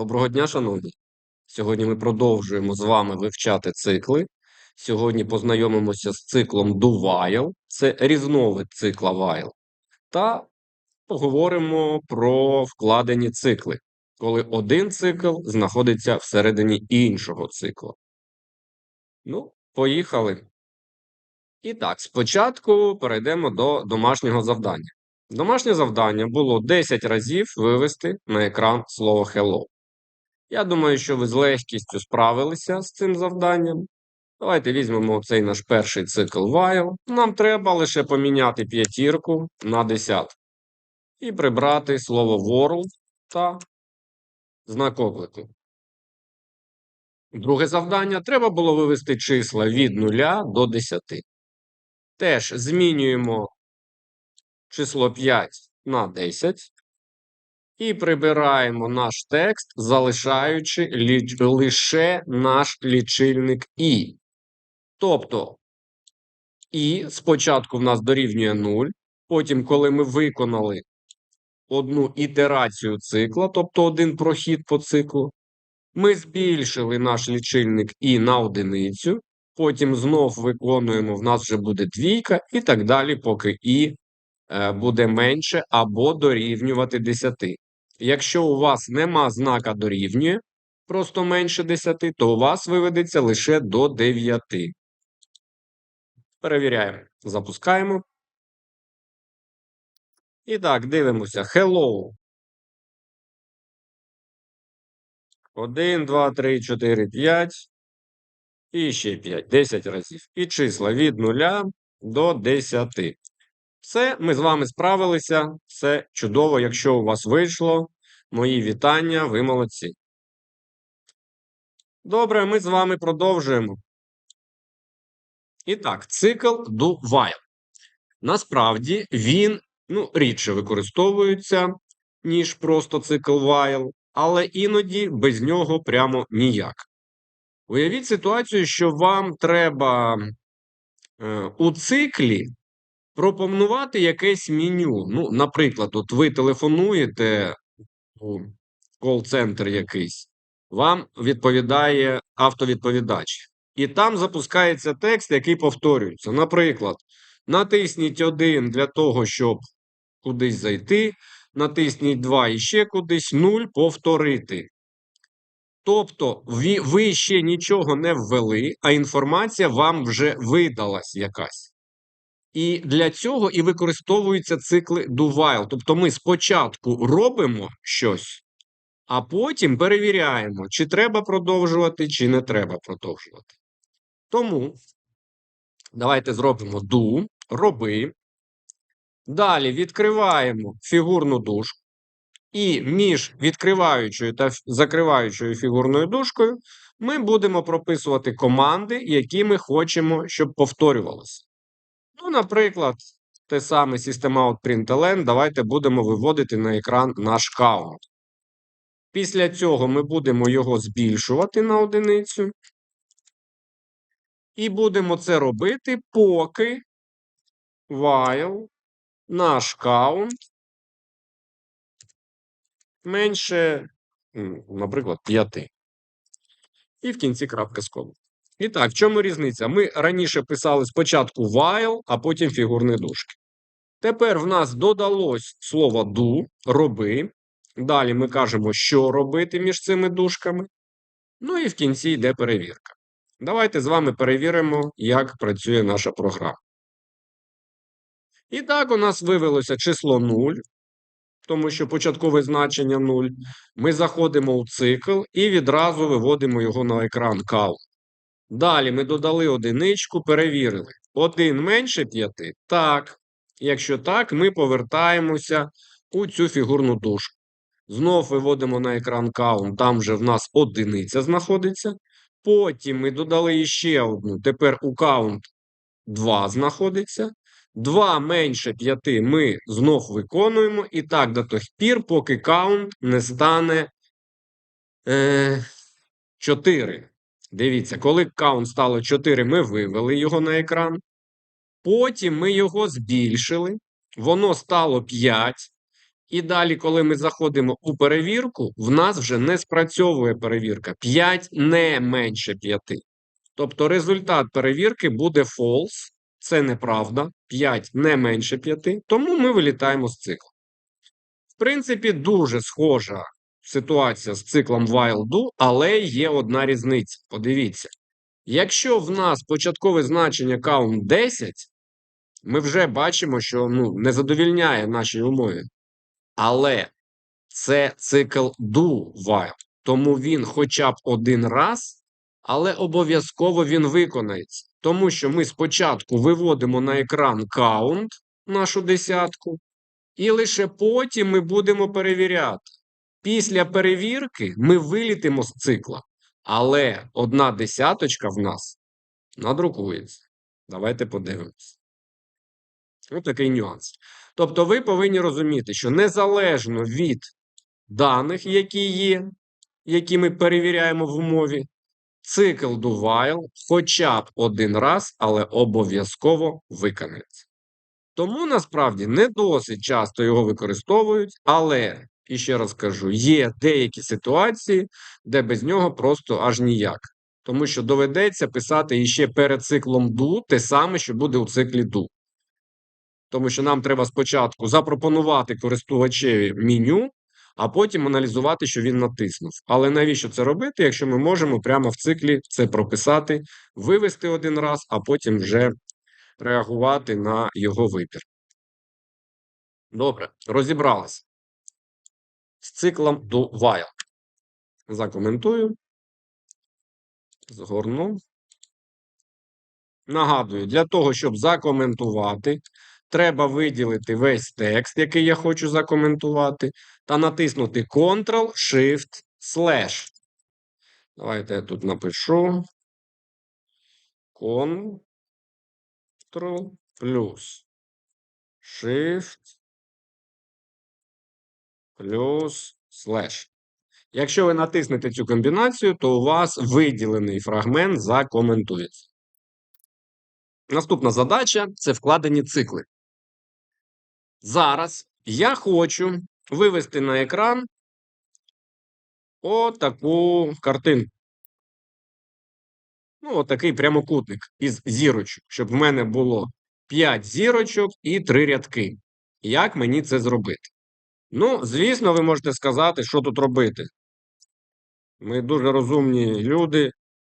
Доброго дня, шановні! Сьогодні ми продовжуємо з вами вивчати цикли. Сьогодні познайомимося з циклом while, це різновид цикла while, та поговоримо про вкладені цикли, коли один цикл знаходиться всередині іншого цикла. Ну, поїхали. І так, спочатку перейдемо до домашнього завдання. Домашнє завдання було 10 разів вивести на екран слово hello. Я думаю, що ви з легкістю справилися з цим завданням. Давайте візьмемо цей наш перший цикл while. Нам треба лише поміняти п'ятірку на десятку. І прибрати слово world та знак оклику. Друге завдання треба було вивести числа від 0 до 10. Теж змінюємо число 5 на 10. І прибираємо наш текст, залишаючи ліч... лише наш лічильник І. Тобто, І спочатку в нас дорівнює 0. Потім, коли ми виконали одну ітерацію цикла, тобто один прохід по циклу, ми збільшили наш лічильник І на одиницю. Потім знов виконуємо, в нас вже буде двійка, і так далі, поки І е, буде менше або дорівнювати 10. Якщо у вас нема знака дорівнює, просто менше 10, то у вас виведеться лише до 9. Перевіряємо. Запускаємо. І так, дивимося. Hello. 1, 2, 3, 4, 5. І ще 5. 10 разів. І числа від 0 до 10. Все, ми з вами справилися. Все чудово, якщо у вас вийшло. Мої вітання, ви молодці. Добре, ми з вами продовжуємо. І так, цикл do while. Насправді він ну, рідше використовується, ніж просто цикл while, але іноді без нього прямо ніяк. Уявіть ситуацію, що вам треба е, у циклі пропонувати якесь меню. Ну, наприклад, от ви телефонуєте у кол-центр якийсь, вам відповідає автовідповідач. І там запускається текст, який повторюється. Наприклад, натисніть один для того, щоб кудись зайти, натисніть 2 і ще кудись, 0 повторити. Тобто, ви ще нічого не ввели, а інформація вам вже видалась якась. І для цього і використовуються цикли do while. Тобто ми спочатку робимо щось, а потім перевіряємо, чи треба продовжувати, чи не треба продовжувати. Тому давайте зробимо do, роби. Далі відкриваємо фігурну дужку. І між відкриваючою та закриваючою фігурною дужкою ми будемо прописувати команди, які ми хочемо, щоб повторювалися. Наприклад, те саме SystemOut давайте будемо виводити на екран наш каунт. Після цього ми будемо його збільшувати на одиницю. І будемо це робити, поки while наш каунт менше, наприклад, 5. І в кінці крапка з коду. І так, в чому різниця? Ми раніше писали спочатку while, а потім фігурні дужки. Тепер в нас додалось слово do, роби. Далі ми кажемо, що робити між цими дужками. Ну і в кінці йде перевірка. Давайте з вами перевіримо, як працює наша програма. І так, у нас вивелося число 0, тому що початкове значення 0. Ми заходимо у цикл і відразу виводимо його на екран count. Далі ми додали одиничку, перевірили. 1 менше 5? Так. Якщо так, ми повертаємося у цю фігурну дужку. Знов виводимо на екран count, там вже в нас одиниця знаходиться. Потім ми додали ще одну. Тепер у count 2 знаходиться. 2 менше 5 ми знов виконуємо. І так до тих пір, поки count не стане е, 4. Дивіться, коли count стало 4, ми вивели його на екран. Потім ми його збільшили. Воно стало 5. І далі, коли ми заходимо у перевірку, в нас вже не спрацьовує перевірка. 5 не менше 5. Тобто результат перевірки буде false. Це неправда. 5 не менше 5. Тому ми вилітаємо з циклу. В принципі, дуже схожа ситуація з циклом while але є одна різниця. Подивіться. Якщо в нас початкове значення count 10, ми вже бачимо, що ну, не задовільняє нашій умові. Але це цикл do while. Тому він хоча б один раз, але обов'язково він виконається. Тому що ми спочатку виводимо на екран count, нашу десятку, і лише потім ми будемо перевіряти. Після перевірки ми вилітимо з цикла, але одна десяточка в нас надрукується. Давайте подивимось. Ось такий нюанс. Тобто ви повинні розуміти, що незалежно від даних, які є, які ми перевіряємо в умові, цикл do while хоча б один раз, але обов'язково виконається. Тому насправді не досить часто його використовують, але, і ще раз кажу, є деякі ситуації, де без нього просто аж ніяк. Тому що доведеться писати іще перед циклом do те саме, що буде у циклі do. Тому що нам треба спочатку запропонувати користувачеві меню, а потім аналізувати, що він натиснув. Але навіщо це робити, якщо ми можемо прямо в циклі це прописати, вивести один раз, а потім вже реагувати на його вибір. Добре, розібралися з циклом do while. Закоментую. Згорну. Нагадую, для того, щоб закоментувати, треба виділити весь текст, який я хочу закоментувати, та натиснути Ctrl-Shift Slash. Давайте я тут напишу. Ctrl плюс Shift плюс Slash. Якщо ви натиснете цю комбінацію, то у вас виділений фрагмент закоментується. Наступна задача це вкладені цикли. Зараз я хочу вивести на екран отаку картинку. Ну, отакий прямокутник із зірочок, щоб в мене було 5 зірочок і 3 рядки. Як мені це зробити? Ну, звісно, ви можете сказати, що тут робити. Ми дуже розумні люди.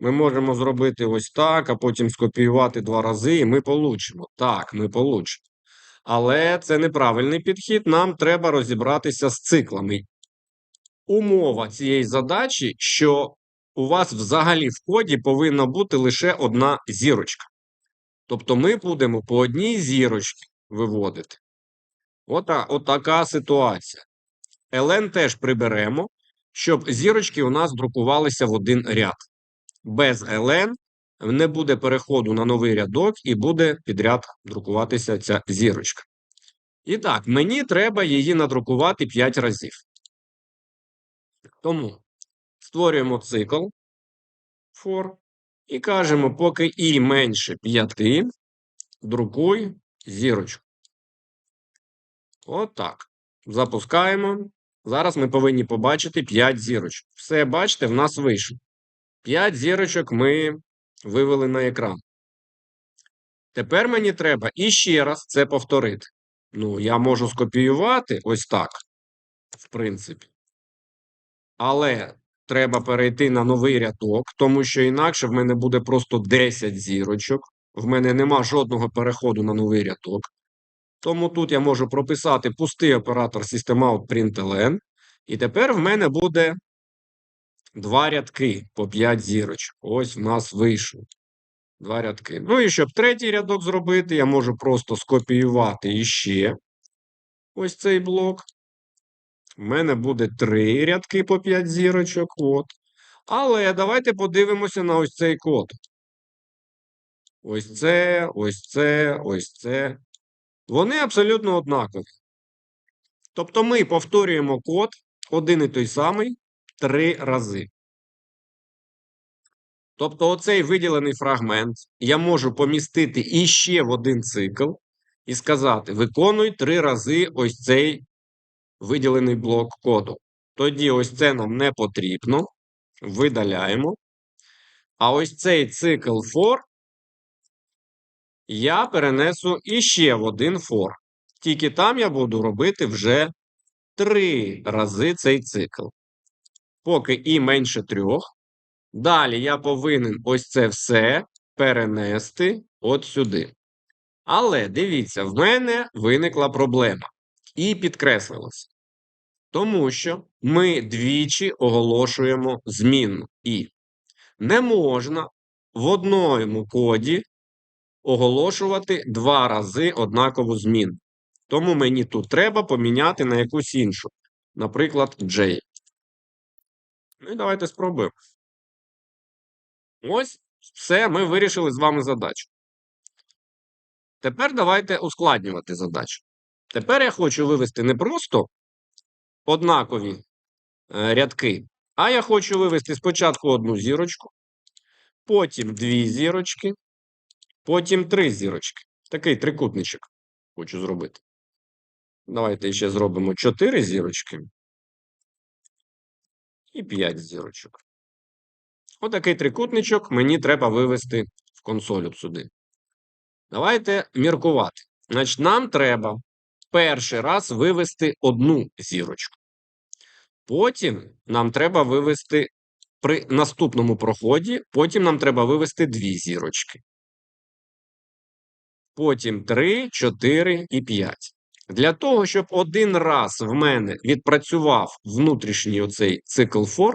Ми можемо зробити ось так, а потім скопіювати два рази, і ми получимо. Так, ми получимо. Але це неправильний підхід. Нам треба розібратися з циклами. Умова цієї задачі, що у вас взагалі в коді повинна бути лише одна зірочка. Тобто ми будемо по одній зірочці виводити. Ота, отака ситуація. ln теж приберемо, щоб зірочки у нас друкувалися в один ряд. Без ln не буде переходу на новий рядок і буде підряд друкуватися ця зірочка. І так, мені треба її надрукувати 5 разів. Тому створюємо цикл for і кажемо, поки і менше 5, друкуй зірочку. Отак. Запускаємо. Зараз ми повинні побачити 5 зірочок. Все, бачите, в нас вийшло. 5 зірочок ми вивели на екран. Тепер мені треба іще раз це повторити. Ну, я можу скопіювати ось так, в принципі. Але треба перейти на новий рядок, тому що інакше в мене буде просто 10 зірочок. В мене нема жодного переходу на новий рядок. Тому тут я можу прописати пустий оператор SystemOut І тепер в мене буде два рядки по 5 зірочок. Ось в нас вийшло. Два рядки. Ну і щоб третій рядок зробити, я можу просто скопіювати іще ось цей блок. У мене буде три рядки по 5 зірочок. От. Але давайте подивимося на ось цей код. Ось це, ось це, ось це. Вони абсолютно однакові. Тобто ми повторюємо код один і той самий три рази. Тобто, оцей виділений фрагмент я можу помістити іще в один цикл і сказати: виконуй три рази ось цей виділений блок коду. Тоді ось це нам не потрібно. Видаляємо. А ось цей цикл for я перенесу іще в один for. Тільки там я буду робити вже три рази цей цикл. Поки і менше трьох. Далі я повинен ось це все перенести от сюди. Але дивіться, в мене виникла проблема. І підкреслилася. Тому що ми двічі оголошуємо змінну і не можна в одному коді оголошувати два рази однакову зміну. Тому мені тут треба поміняти на якусь іншу. Наприклад, J. Ну і давайте спробуємо. Ось все, ми вирішили з вами задачу. Тепер давайте ускладнювати задачу. Тепер я хочу вивести не просто однакові е, рядки, а я хочу вивести спочатку одну зірочку, потім дві зірочки, потім три зірочки. Такий трикутничок хочу зробити. Давайте ще зробимо чотири зірочки і п'ять зірочок. Отакий трикутничок мені треба вивести в консоль сюди. Давайте міркувати. Значить, нам треба перший раз вивести одну зірочку. Потім нам треба вивести при наступному проході, потім нам треба вивести дві зірочки. Потім 3, 4 і 5. Для того, щоб один раз в мене відпрацював внутрішній оцей цикл for,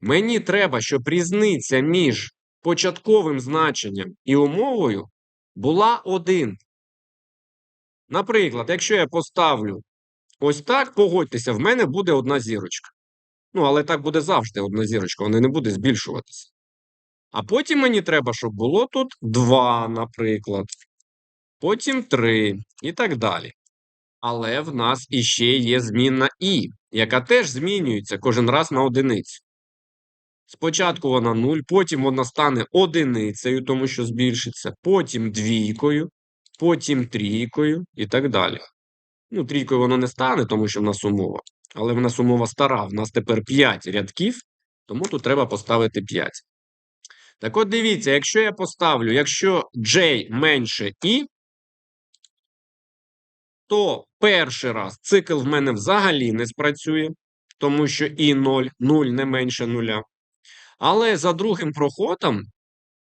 мені треба, щоб різниця між початковим значенням і умовою була 1. Наприклад, якщо я поставлю ось так, погодьтеся, в мене буде одна зірочка. Ну, але так буде завжди одна зірочка, вона не буде збільшуватися. А потім мені треба, щоб було тут 2, наприклад. Потім 3 і так далі. Але в нас іще є змінна І, яка теж змінюється кожен раз на одиницю. Спочатку вона 0, потім вона стане одиницею, тому що збільшиться, потім двійкою, потім трійкою і так далі. Ну, трійкою воно не стане, тому що в нас умова. Але в нас умова стара. В нас тепер 5 рядків, тому тут треба поставити 5. Так от дивіться, якщо я поставлю, якщо J менше І, то перший раз цикл в мене взагалі не спрацює, тому що і 0, 0 не менше нуля. Але за другим проходом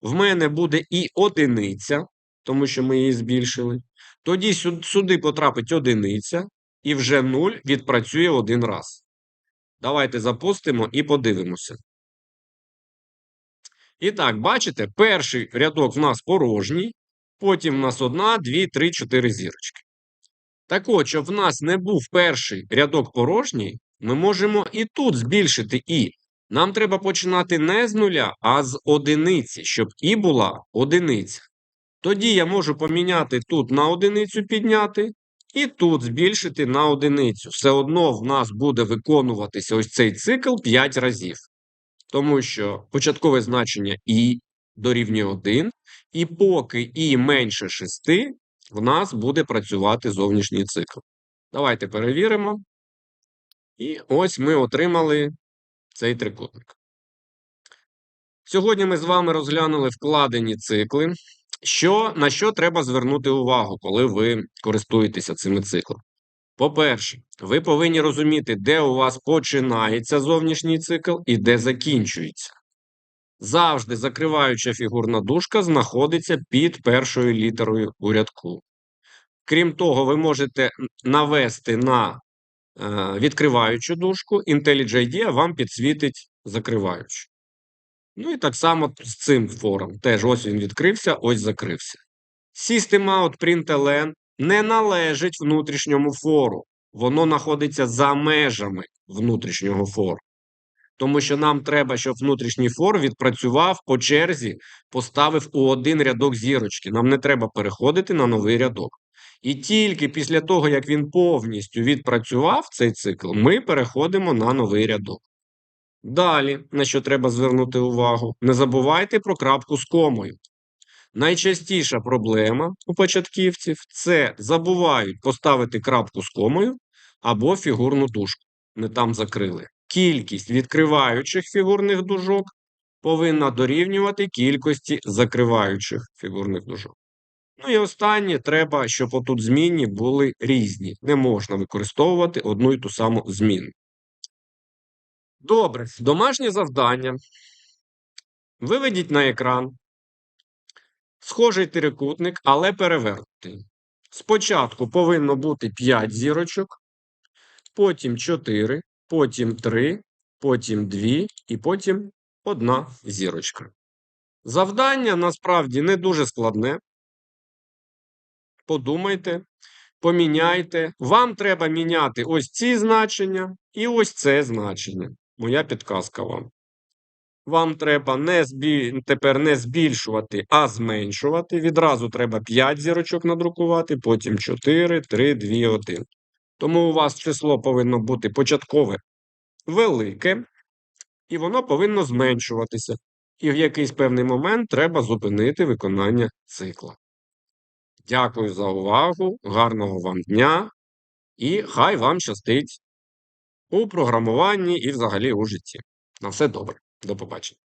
в мене буде і одиниця, тому що ми її збільшили. Тоді сюди потрапить одиниця, і вже 0 відпрацює один раз. Давайте запустимо і подивимося. І так, бачите, перший рядок в нас порожній, потім в нас одна, дві, три, чотири зірочки. Так от, щоб в нас не був перший рядок порожній, ми можемо і тут збільшити і. Нам треба починати не з нуля, а з одиниці, щоб і була одиниця. Тоді я можу поміняти тут на одиницю підняти, і тут збільшити на одиницю. Все одно в нас буде виконуватися ось цей цикл 5 разів. Тому що початкове значення і дорівнює 1, і поки і менше 6, в нас буде працювати зовнішній цикл. Давайте перевіримо. І ось ми отримали цей трикутник. Сьогодні ми з вами розглянули вкладені цикли. Що, На що треба звернути увагу, коли ви користуєтеся цими циклами? По-перше, ви повинні розуміти, де у вас починається зовнішній цикл і де закінчується. Завжди закриваюча фігурна дужка знаходиться під першою літерою у рядку. Крім того, ви можете навести на е, відкриваючу дужку, IntelliJ вам підсвітить закриваючу. Ну і так само з цим фором. Теж ось він відкрився, ось закрився. System println не належить внутрішньому фору. Воно знаходиться за межами внутрішнього фору. Тому що нам треба, щоб внутрішній фор відпрацював по черзі, поставив у один рядок зірочки. Нам не треба переходити на новий рядок. І тільки після того, як він повністю відпрацював цей цикл, ми переходимо на новий рядок. Далі, на що треба звернути увагу, не забувайте про крапку з комою. Найчастіша проблема у початківців це забувають поставити крапку з комою, або фігурну дужку. Не там закрили. Кількість відкриваючих фігурних дужок повинна дорівнювати кількості закриваючих фігурних дужок. Ну і останнє, треба, щоб отут змінні були різні. Не можна використовувати одну і ту саму зміну. Добре, домашнє завдання. Виведіть на екран схожий трикутник, але перевернутий. Спочатку повинно бути 5 зірочок, потім 4, потім 3, потім 2 і потім 1 зірочка. Завдання насправді не дуже складне. Подумайте, поміняйте. Вам треба міняти ось ці значення і ось це значення. Моя підказка вам. Вам треба не збі... тепер не збільшувати, а зменшувати. Відразу треба 5 зірочок надрукувати, потім 4, 3, 2, 1. Тому у вас число повинно бути початкове велике, і воно повинно зменшуватися. І в якийсь певний момент треба зупинити виконання цикла. Дякую за увагу, гарного вам дня і хай вам щастить у програмуванні і взагалі у житті. На все добре. До побачення.